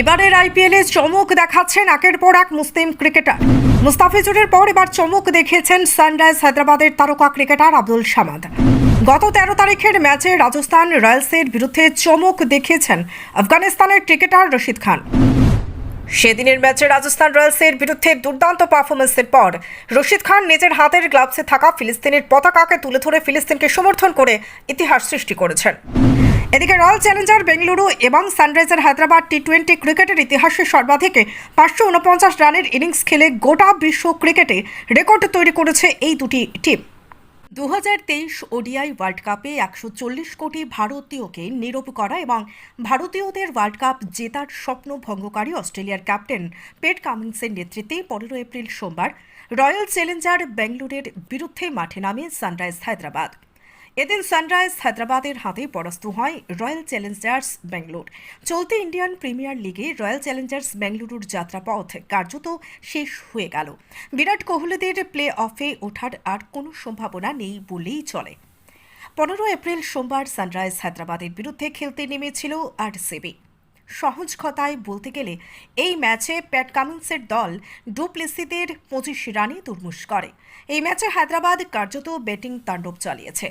এবারের আইপিএলে চমক দেখাচ্ছেন একের পর এক মুসলিম ক্রিকেটার। মুস্তাফিজুরের পর এবার চমক দেখিয়েছেন সানরাইজ হায়দ্রাবাদের তারকা ক্রিকেটার আব্দুল সামাদ। গত তেরো তারিখের ম্যাচে রাজস্থান রয়্যালসের বিরুদ্ধে চমক দেখিয়েছেন আফগানিস্তানের ক্রিকেটার রশিদ খান। সেদিনের ম্যাচে রাজস্থান রয়্যালসের বিরুদ্ধে দুর্দান্ত পারফরমেন্সের পর রশিদ খান নিজের হাতের গ্লাভসে থাকা ফিলিস্তিনের পতাকাকে তুলে ধরে ফিলিস্তিনকে সমর্থন করে ইতিহাস সৃষ্টি করেছেন। এদিকে রয়্যাল চ্যালেঞ্জার বেঙ্গালুরু এবং সানরাইজার হায়দ্রাবাদ টি টোয়েন্টি ক্রিকেটের ইতিহাসে সর্বাধিক পাঁচশো উনপঞ্চাশ রানের ইনিংস খেলে গোটা বিশ্ব ক্রিকেটে রেকর্ড তৈরি করেছে এই দুটি টিম। দু হাজার তেইশ ওডিআই ওয়ার্ল্ড কাপে একশো চল্লিশ কোটি ভারতীয়কে নীরব করা এবং ভারতীয়দের ওয়ার্ল্ড কাপ জেতার স্বপ্ন ভঙ্গকারী অস্ট্রেলিয়ার ক্যাপ্টেন পেট কামিন্সের নেতৃত্বে পনেরো এপ্রিল সোমবার রয়্যাল চ্যালেঞ্জার বেঙ্গালুরের বিরুদ্ধে মাঠে নামে সানরাইজ হায়দ্রাবাদ। এদিন সানরাইজ হায়দ্রাবাদের হাতে পরাস্ত হয় রয়্যাল চ্যালেঞ্জার্স ব্যাঙ্গালোর। চলতি ইন্ডিয়ান প্রিমিয়ার লিগে রয়্যাল চ্যালেঞ্জার্স ব্যাঙ্গালুরুর যাত্রাপথ কার্যত শেষ হয়ে গেল। বিরাট কোহলিদের প্লে অফে ওঠার আর কোনো সম্ভাবনা নেই বলেই চলে। পনেরো এপ্রিল সোমবার সানরাইজ হায়দ্রাবাদের বিরুদ্ধে খেলতে নেমেছিল আর আরসিবি সহজ কথায় বলতে গেলে, এই ম্যাচে প্যাট কামিন্সের দল ডুপ্লেসিদের পঁচিশ রানে তুরমুস করে। এই ম্যাচে হায়দ্রাবাদ কার্যত ব্যাটিং তাণ্ডব চালিয়েছে।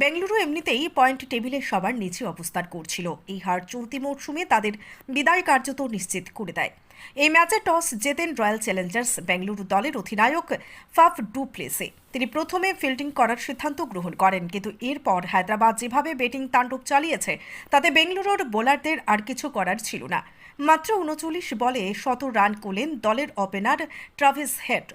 বেঙ্গালুরু এমনিতেই পয়েন্ট টেবিলে সবার নিচে অবস্থান করছিল। এই হার চলতি মরশুমে তাদের বিদায় কার্যত নিশ্চিত করে দেয়। এই ম্যাচে টস জেতেন রয়্যাল চ্যালেঞ্জার্স বেঙ্গালুরু দলের অধিনায়ক ফাফ ডু প্লেসে তিনি প্রথমে ফিল্ডিং করার সিদ্ধান্ত গ্রহণ করেন, কিন্তু এরপর হায়দ্রাবাদ যেভাবে ব্যাটিং তাণ্ডব চালিয়েছে, তাতে বেঙ্গালুরুর বোলারদের আর কিছু করার ছিল না। মাত্র উনচল্লিশ বলে শত রান করলেন দলের ওপেনার ট্রাভিস হেড।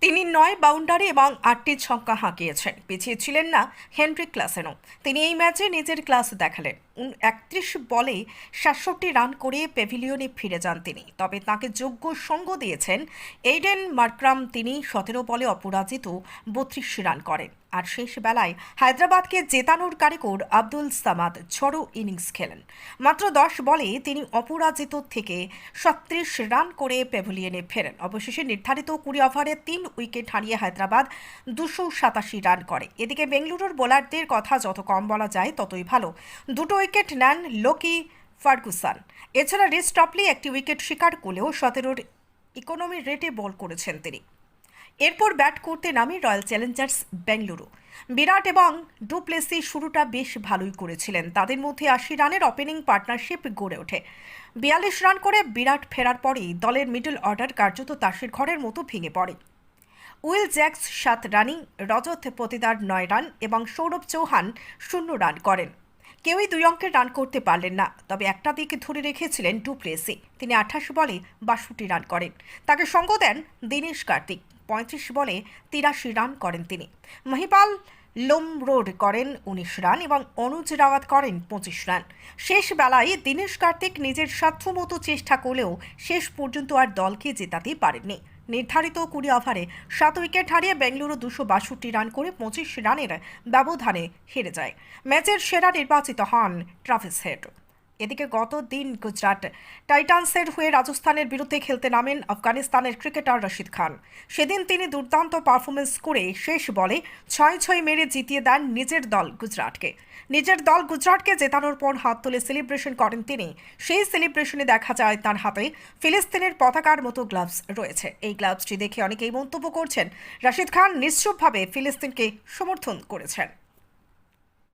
তিনি নয় বাউন্ডারি এবং আটটি ছক্কা হাঁকিয়েছেন। পিছিয়ে ছিলেন না হেনরি ক্লাসেনও। তিনি এই ম্যাচে নিজের ক্লাস দেখালেন। একত্রিশ বলে সাতষট্টি রান করে প্যাভিলিয়নে ফিরে যান তিনি। তবে তাকে যোগ্য সঙ্গ দিয়েছেন এইডেন মার্ক্রাম। তিনি সতেরো বলে অপরাজিত বত্রিশ রান করেন। আর শেষ বেলায় হায়দ্রাবাদকে জেতানোর কারিকর আব্দুল সামাদ ঝড়ো ইনিংস খেলেন। মাত্র দশ বলে তিনি অপরাজিত থেকে ছত্রিশ রান করে প্যাভিলিয়নে ফেরেন। অবশেষে নির্ধারিত কুড়ি ওভারে তিন উইকেট হারিয়ে হায়দ্রাবাদ দুশো সাতাশি রান করে। এদিকে বেঙ্গালুরুর বোলারদের কথা যত কম বলা যায় ততই ভালো। দুটো উইকেট নেন লোকি ফার্গুসান। এছাড়া রিস টপলি একটি উইকেট শিকার করলেও সতেরোর ইকোনমি রেটে বল করেছেন তিনি। এরপর ব্যাট করতে নামে রয়্যাল চ্যালেঞ্জার্স বেঙ্গালুরু। বিরাট এবং ডুপ্লেসি শুরুটা বেশ ভালোই করেছিলেন। তাদের মধ্যে আশি রানের ওপেনিং পার্টনারশিপ গড়ে ওঠে। বিয়াল্লিশ রান করে বিরাট ফেরার পরেই দলের মিডল অর্ডার কার্যত তাসের ঘরের মতো ভেঙে পড়ে। উইল জ্যাক্স সাত রানিং রজত পতিদার নয় রান এবং সৌরভ চৌহান শূন্য রান করেন। কেউই দুই অঙ্কের রান করতে পারলেন না, তবে একটা দিক ধরে রেখেছিলেন ডুপ্লেসি। তিনি আঠাশ বলে বাষট্টি রান করেন। তাকে সঙ্গ দেন দীনেশ কার্তিক। পঁয়ত্রিশ বলে তিরাশি রান করেন তিনি। মহিপাল লোম রোড করেন উনিশ রান এবং অনুজ রাওয়াত করেন পঁচিশ রান। শেষ বেলায় দীনেশ কার্তিক নিজের সাধ্যমতো চেষ্টা করলেও শেষ পর্যন্ত আর দলকে জেতাতে পারেননি। নির্ধারিত কুড়ি ওভারে সাত উইকেট হারিয়ে বেঙ্গালুরু দুশো বাষট্টি রান করে পঁচিশ রানের ব্যবধানে হেরে যায়। ম্যাচের সেরা নির্বাচিত হন ট্রাভিস হেড। এদিকে গত দিন গুজরাট টাইটান্সের হয়ে রাজস্থানের বিরুদ্ধে খেলতে নামেন আফগানিস্তানের ক্রিকেটার রশিদ খান। সেদিন তিনি দুর্দান্ত পারফরমেন্স করে শেষ বলে ছয় ছয় মেরে জিতিয়ে দেন নিজের দল গুজরাটকে। নিজের দল গুজরাটকে জেতানোর পর হাত তুলে সেলিব্রেশন করেন তিনি। সেই সেলিব্রেশনে দেখা যায় তার হাতে ফিলিস্তিনের পতাকার মতো গ্লাভস রয়েছে। এই গ্লাভসটি দেখে অনেকেই মন্তব্য করছেন, রশিদ খান নিশ্চুপভাবে ফিলিস্তিনকে সমর্থন করেছেন।